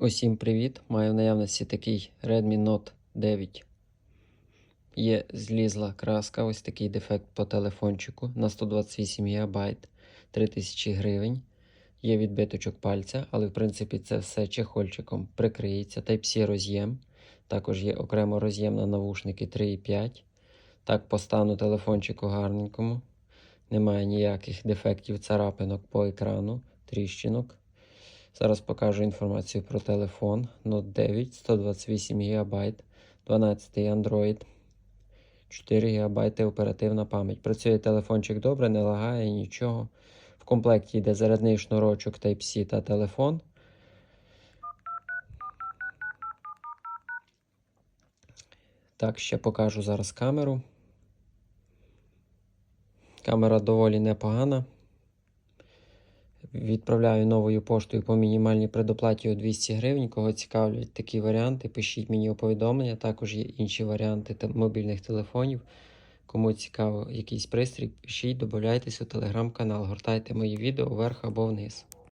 Усім привіт! Маю в наявності такий Redmi Note 9. Є злізла краска, ось такий дефект по телефончику на 128 ГБ 3000 гривень. Є відбиточок пальця, але в принципі це все чехольчиком прикриється. Type-C роз'єм. Також є окремо роз'єм на навушники 3,5. Так, по стану телефончику гарненькому. Немає ніяких дефектів царапинок по екрану, тріщинок. Зараз покажу інформацію про телефон. Note 9, 128 ГБ, 12 Android, 4 ГБ оперативна пам'ять. Працює телефончик добре, не лагає нічого. В комплекті йде зарядний шнурочок Type-C та телефон. Так, ще покажу зараз камеру. Камера доволі непогана. Відправляю новою поштою по мінімальній предоплаті у 200 гривень. Кого цікавлять такі варіанти, пишіть мені у повідомлення. Також є інші варіанти та мобільних телефонів. Кому цікаво якийсь пристрій, пишіть, додайтеся у телеграм-канал, гортайте мої відео вверх або вниз.